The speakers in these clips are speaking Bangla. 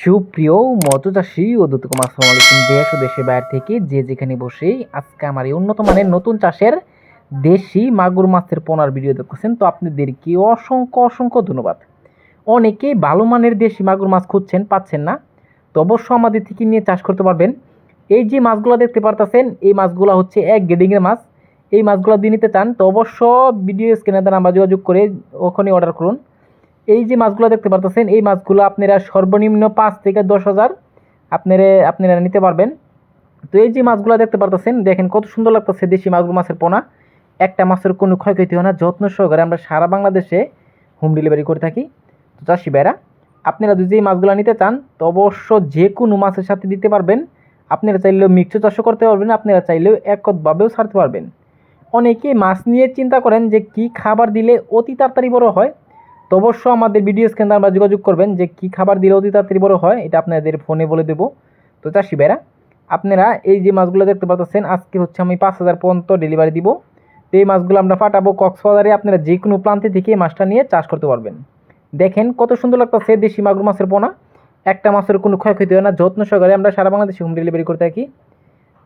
সুপ্রিয় মতো চাষি ও দুতকম আসসালামু আলাইকুম দেশ ও দেশের বাইরে থেকে যে যেখানে বসে আজকে আমার এই উন্নত মানের নতুন চাষের দেশি মাগুর মাছের পোনার ভিডিও দেখছেন তো আপনাদেরকে অসংখ্য অসংখ্য ধন্যবাদ। অনেকেই ভালো মানের দেশি মাগুর মাছ খুঁজছেন, পাচ্ছেন না, তো অবশ্য আমাদের থেকে নিয়ে চাষ করতে পারবেন। এই যে মাছগুলো দেখতে পারতেছেন, এই মাছগুলো হচ্ছে এক গ্রেডিংয়ের মাছ। এই মাছগুলো দিয়ে নিতে চান, তো অবশ্য ভিডিও স্ক্রিনে দ্বারা আমরা যোগাযোগ করে ওখানে অর্ডার করুন। এই যে মাছগুলো দেখতে পারতেছেন, এই মাছগুলো আপনারা সর্বনিম্ন পাঁচ থেকে দশ হাজার আপনারা আপনারা নিতে পারবেন। তো এই যে মাছগুলো দেখতে পারতেছেন, দেখেন কত সুন্দর লাগতেছে দেশি মাগুর মাছের পোনা। একটা মাছের কোনো ক্ষয়ক্ষতি হয় না, যত্ন সহকারে আমরা সারা বাংলাদেশে হোম ডেলিভারি করে থাকি। তো চাষি ভাইরা, আপনারা যদি এই মাছগুলো নিতে চান, তো অবশ্য যে কোনো মাছের সাথে দিতে পারবেন। আপনারা চাইলেও মিক্স চাষও করতে পারবেন, আপনারা চাইলেও একতভাবেও ছাড়তে পারবেন। অনেকে মাছ নিয়ে চিন্তা করেন যে কি খাবার দিলে অতি তাড়াতাড়ি বড় হয় তো অবশ্য আমাদের ভিডিও স্ক্যান আমরা যোগাযোগ করবেন যে কি খাবার দিলে অতি তাড়াতাড়ি বড় হয়, এটা আপনাদের ফোনে বলে দেবো। তো চাষি ভাইরা, আপনারা এই যে মাছগুলো দেখতে পাচ্ছেন, আজকে হচ্ছে আমি পাঁচ হাজার পর্যন্ত ডেলিভারি দিব। তো এই মাছগুলো আমরা পাঠাবো কক্সবাজারে, আপনারা যে কোনো প্রান্তে থেকে এই মাছটা নিয়ে চাষ করতে পারবেন। দেখেন কত সুন্দর লাগতেছে দেশি মাগুর মাছের পোনা। একটা মাছের কোনো ক্ষয়ক্ষতি হয় না, যত্ন সহকারে আমরা সারা বাংলাদেশে হোম ডেলিভারি করে থাকি।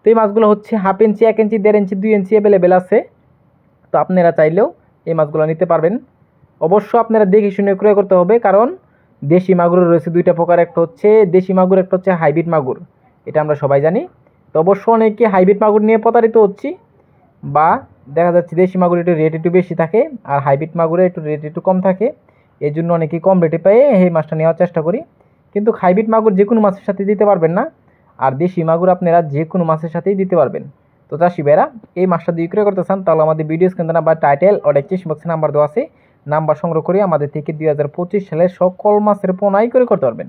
তো এই মাছগুলো হচ্ছে হাফ ইঞ্চি এক ইঞ্চি দেড় ইঞ্চি দুই ইঞ্চি অ্যাভেলেবেল আছে। তো আপনারা চাইলেও এই মাছগুলো নিতে পারবেন। অবশ্য আপনারা দেখে শুনে ক্রয় করতে হবে, কারণ দেশি মাগুর রয়েছে দুইটা প্রকার, একটা হচ্ছে দেশি মাগুর, একটা হচ্ছে হাইব্রিড মাগুর। এটা আমরা সবাই জানি। তো অবশ্য অনেকে হাইব্রিড মাগুর নিয়ে প্রতারিত হচ্ছি, বা দেখা যাচ্ছে দেশি মাগুর একটু রেট একটু বেশি থাকে, আর হাইব্রিড মাগুরে একটু রেট একটু কম থাকে। এই জন্য অনেকে কম রেটে পেয়ে এই মাছটা নেওয়ার চেষ্টা করি। কিন্তু হাইব্রিড মাগুর যে কোনো মাছের সাথে দিতে পারবেন না, আর দেশি মাগুর আপনারা যে কোনো মাছের সাথেই দিতে পারবেন। তো চাষি ভাইরা, এই মাছটা দিয়ে বিক্রয় করতে চান, তাহলে আমাদের ভিডিও স্ক্রিন বা টাইটেল ও ডেসক্রিপশন বক্সে নাম্বার দেওয়া আছে। নাম্বার সংগ্রহ করে আমাদের থেকে দুই সালের সকল মাছের পোনাই করে করতে পারবেন।